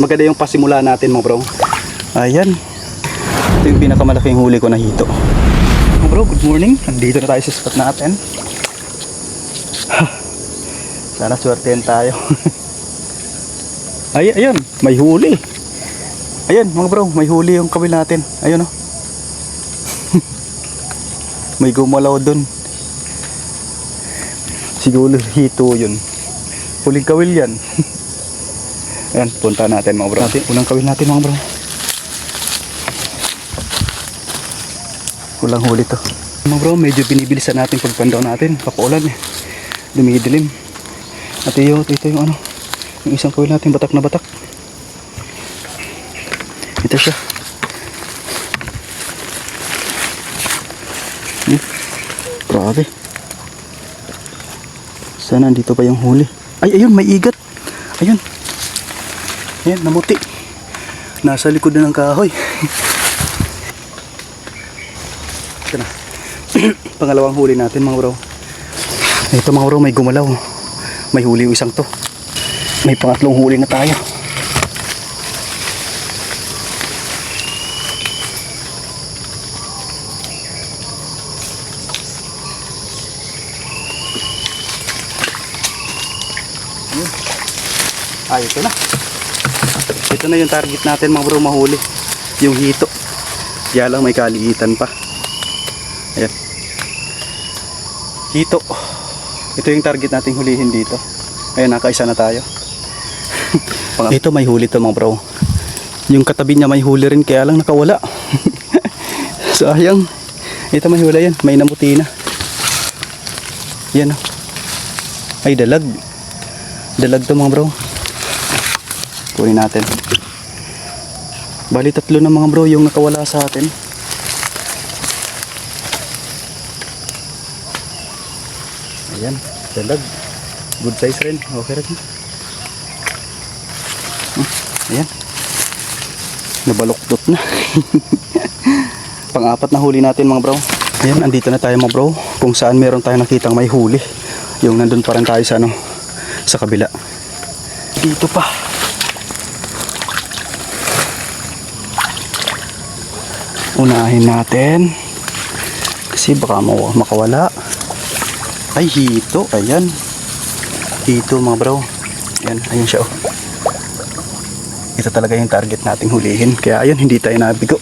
maganda yung pasimula natin mga bro. Ayan. Ito yung pinakamalaking huli ko na hito. Mga bro, good morning. Nandito na tayo sa spot natin. Sana swertein tayo. Ay, ayun, may huli. Ayan, mga bro, may huli yung kawil natin. Ayun oh. may gumalaw dun. Siguro hito yun. Huling kawil yan. Ayan, punta natin mga bro. Natin, unang kawil natin mga bro. Walang huli to. Mga bro, medyo binibilisan natin pagpandaw natin. Papuulan eh. Dumidilim. At iyo, ito yung ano. Yung isang kawil natin, batak na batak. Ito siya. Hmm. Grabe. Sana andito pa yung huli. Ay, ayun, may igat. Ayun. Ayan, namuti. Nasa likod na ng kahoy. Ito na. Pangalawang huli natin mga bro. Ito mga bro, may gumalaw. May huli yung isang to. May pangatlong huli na tayo. Ay, ito na. Ito na yung target natin mga bro mahuli. Yung hito. Kaya lang may kaliitan pa. Ayan. Hito. Ito yung target nating hulihin dito. Ayan, nakaisa na tayo. Ito may huli to mga bro. Yung katabi niya may huli rin kaya lang nakawala. Sayang. Ito may huli yan. May namuti na. Yan oh. Ay dalag. Dalag to mga bro. Kunin natin. Bali tatlo na mga bro yung nakawala sa atin. Ayan, dalag. Good size rin. Okay rin. Hmm, Ayan. Nabaloktot na. Pang-apat na huli natin mga bro. Ayan, andito na tayo mga bro. Kung saan meron tayong nakitang may huli. Yung nandun pa rin tayo sa ano, sa kabila. Dito pa. Unahin natin. Kasi baka makawala. Ay, hito. Ayan. Hito mga bro. Ayan, ayun siya oh. Ito talaga yung target nating hulihin. Kaya ayun, hindi tayo nabigo.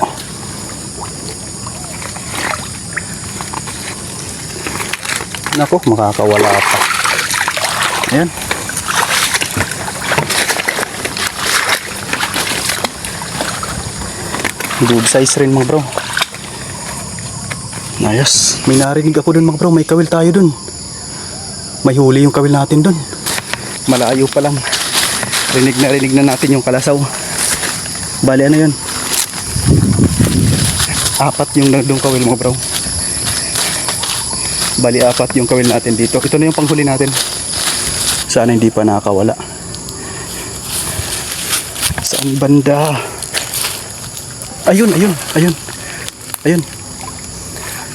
Nako, makakawala pa. Ayan. Good size rin mga bro. Ayos. May narinig ako dun mga bro. May kawil tayo dun. May huli yung kawil natin dun. Malayo pa lang. Rinig na rinig na natin yung kalasaw. Bali ano yun? Apat yung nandung kawil mga bro. Bali apat yung kawil natin dito. Ito na yung panghuli natin. Sana hindi pa nakakawala. Saan banda? Ayun, ayun, ayun. Ayun.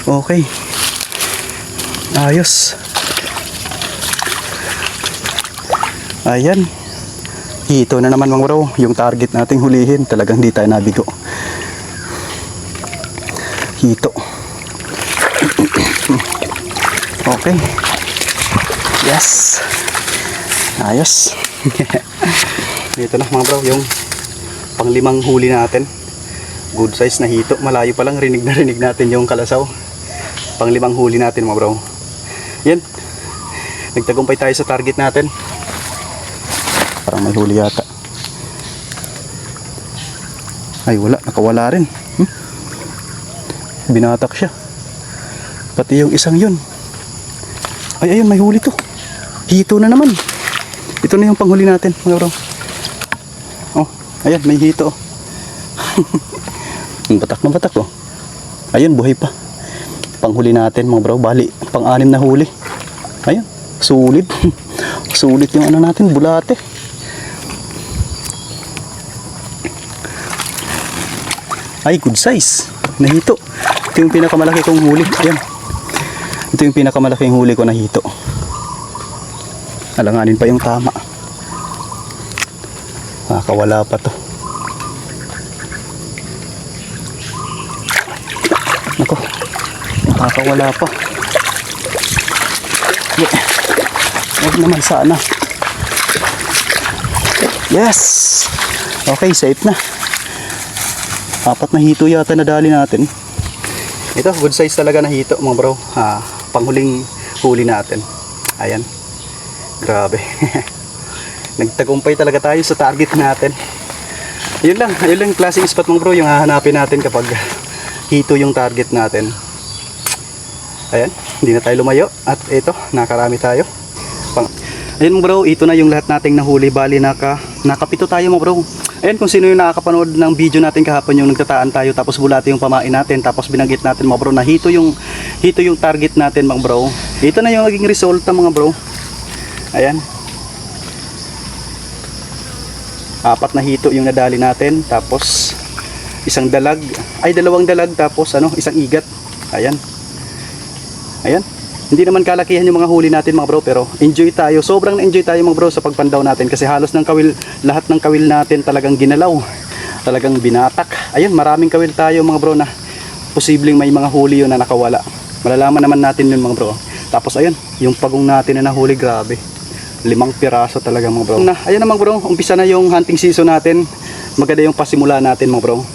Okay. Ayos. Ayan. Ito na naman mga bro, yung target nating hulihin. Talagang di tayo nabigo. Hito. okay. Yes. Ayos. Dito na mga bro, yung panglimang huli natin. Good size na hito. Malayo pa lang, rinig na rinig natin yung kalasaw. Panglimang huli natin mga bro. Yan. Nagtagumpay tayo sa target natin. Parang may huli yata. Ay wala, nakawala rin. Hmm? Binatak siya. Pati yung isang yun. Ay ayun, may huli to. Hito na naman. Ito na yung panghuli natin mga bro. Oh, ayan, may hito. Batak na batak oh. Ayun, buhay pa. Panghuli natin mga bro. Bali, pang-anim na huli. Ayun, sulit. sulit yung ano natin, bulate. Ay, good size. Nahito. Ito yung pinakamalaki kong huli. Ayan. Ito yung pinakamalaking huli ko na hito. Alanganin pa yung tama. Nakakawala pa to. Nako. Nakakawala pa. Yeah. Huwag naman sana. Yes! Okay, safe na. Apat na hito yata nadali natin. Ito, good size talaga na hito mga bro. Ah, panghuling huli natin. Ayan. Grabe. Nagtagumpay talaga tayo sa target natin. Yun lang, yun lang klaseng spot mga bro, yung hahanapin natin kapag hito yung target natin. Ayan, hindi na tayo lumayo. At ito, nakarami tayo. Pang Ayan bro, ito na yung lahat nating nahuli. Bali, naka, nakapito tayo mga bro. Ayan, kung sino yung nakakapanood ng video natin kahapon yung nagtataan tayo tapos bulati yung pamain natin tapos binanggit natin mga bro na hito yung hito yung target natin mga bro. Ito na yung naging resulta mga bro. Ayan. Apat na hito yung nadali natin tapos isang dalag ay dalawang dalag tapos ano isang igat. Ayan. Ayan. Hindi naman kalakihan yung mga huli natin mga bro pero enjoy tayo. Sobrang enjoy tayo mga bro sa pagpandaw natin kasi halos ng kawil, lahat ng kawil natin talagang ginalaw. Talagang binatak. Ayun, maraming kawil tayo mga bro na posibleng may mga huli yun na nakawala. Malalaman naman natin yun mga bro. Tapos ayun, yung pagong natin na nahuli grabe. Limang piraso talaga mga bro. Na, ayun na mga bro, umpisa na yung hunting season natin. Maganda yung pasimula natin mga bro.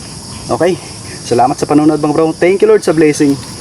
Okay, salamat sa panonood mga bro. Thank you Lord sa blessing.